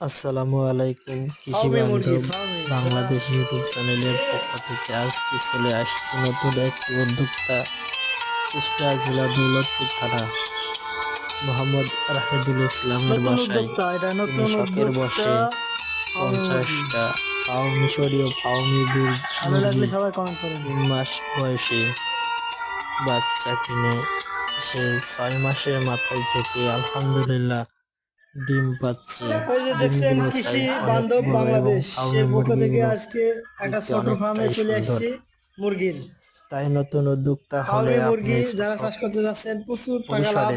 আসসালামু আলাইকুম কৃষি বান্ধব বাংলাদেশ ইউটিউব চ্যানেলের পক্ষ থেকে আজকে চলে আসছি নতুন একটি উদ্যোক্তা কুষ্টিয়া জেলা দৌলতপুর থানা। মোহাম্মদ রাহেদুল ইসলামের বাসায় শখের বসে পঞ্চাশটা ফাও মিশরীয় ফাউমি কমেন্ট করেন তিন মাস বয়সে বাচ্চা কিনে সে ছয় মাসের মাথায় থেকে আলহামদুলিল্লাহ ডিম পাচ্ছে। ওই যে দেখছেন কৃষি বান্ধব বাংলাদেশ এর পক্ষ থেকে আজকে একটা ছোট ফার্মে চলে এসেছি আসছি মুরগির। তাই নতুন উদ্যোক্তা হলে মুরগি যারা চাষ করতে যাচ্ছেন প্রচুর টাকা লাভ।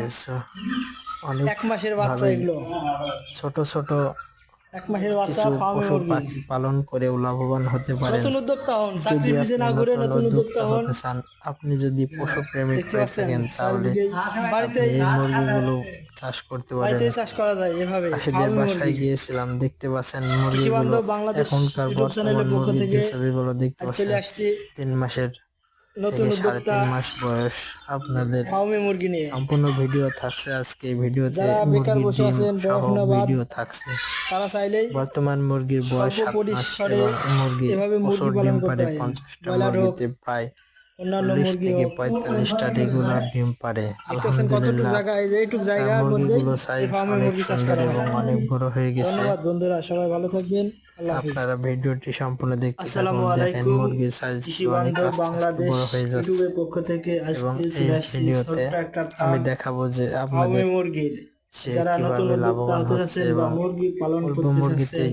অনেক এক মাসের বাচ্চা এগুলো। ছোট ছোট এক মাসের বাচ্চা ফার্মে মুরগি। পালন করেও লাভবান হতে পারেন। নতুন উদ্যোক্তা হন না ঘুরে নতুন উদ্যোক্তা হন। আপনি যদি পশু প্রেমিক হয়ে থাকেন তাহলে বাড়িতে এই মুরগিগুলো চাষ করতে পারেন। বাড়িতে চাষ করা যায় এভাবে ফার্মি বাসায় গিয়েছিলাম দেখতে পাচ্ছেন মুরগিগুলো এখনকার বর্তমান মুরগির যে ছবিগুলো দেখতে পাচ্ছেন তিন মাসের নতুন সাড়ে উদ্যোক্তা তিন মাস বয়স। আপনাদের মুরগি নিয়ে। সম্পূর্ণ ভিডিও থাকছে আজকে। ভিডিওতে যারা বেকার বসে আছেন, পড়াশোনা ভিডিও থাকছে। তারা চাইলেই বর্তমান মুরগির বয়স সাত মাস এবং মুরগি এভাবে মুরগি পালন করতে হয়। ব্রয়লার হোক, প্রায় অন্যান্য মুরগি থেকে পঁয়তাল্লিশটা রেগুলার ডিম পারে। আলহামদুলিল্লাহ। জায়গা এইটুক তার মুরগিগুলো সাইজ অনেক সুন্দর এবং অনেক বড় হয়ে গেছে। ধন্যবাদ বন্ধুরা সবাই ভালো থাকবেন। আপনারা ভিডিওটি সম্পূর্ণ দেখতে আসসালামু আলাইকুম। মুরগির সাইজ কৃষি বান্ধব বাংলাদেশ ইউটিউবের পক্ষ থেকে আজকে ভিডিওতে আমি দেখাবো যে আপনাদের মুরগির। যারা নতুন উদ্যোক্তা লাভবান হতে যাচ্ছেন বা মুরগি পালন করতে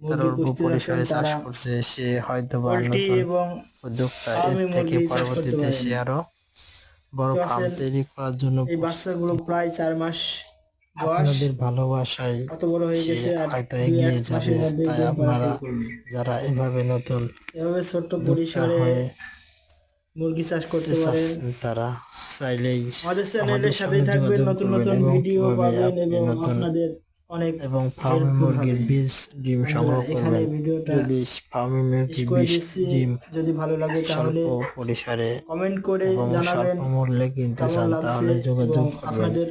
তার অল্প পরিসরে চাষ করছে সে হয়তো বা এবং উদ্যোক্তা এর থেকে পরবর্তীতে। সে আরও বড় ফার্ম তৈরি করার জন্য এই বাচ্চাগুলো প্রায় চার মাস আপনাদের ভালোবাসায় হয়ে হয়তো এগিয়ে যাবে। তাই আপনারা যারা এভাবে নতুন এভাবে ছোট্ট উদ্যোক্তা পরিসরে মুরগি চাষ করতে পারেন। তারা চাইলেই আমাদের চ্যানেলের সাথেই সঙ্গে থাকবেন যোগাযোগ নতুন করবেন নতুন এবং ভিডিও পাবেন আপনি এবং নতুন আপনাদের অনেক এবং ফার্মি মুরগির বীজ ডিম সংগ্রহ করবেন। যদি ফার্মি মুরগির বীজ ডিম যদি ভালো লাগে তাহলে পরিসরে কমেন্ট করে জানাবেন মূল্যে কিনতে চান তাহলে যোগাযোগ করবেন। আপনাদের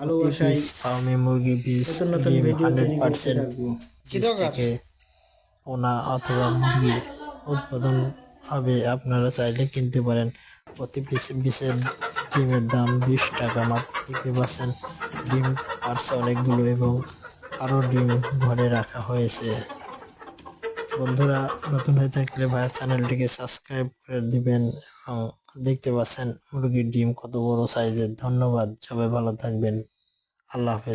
ভালোবাসায় ফার্মি মুরগি বীজ নতুন নতুন ভিডিও তৈরি করতে থাকব। কি থেকে পোনা অথবা মুরগি উৎপাদন হবে আপনারা চাইলে কিনতে পারেন। প্রতি পিস পিসের ডিমের দাম বিশ টাকা মাত্র দেখতে পাচ্ছেন। ডিম পারছে অনেকগুলো এবং আরও ডিম ঘরে রাখা হয়েছে। বন্ধুরা নতুন হয়ে থাকলে ভাইয়ের চ্যানেলটিকে সাবস্ক্রাইব করে দিবেন এবং দেখতে পাচ্ছেন মুরগির ডিম কত বড় সাইজের ধন্যবাদ সবাই ভালো থাকবেন। আল্লাহ হাফেজ।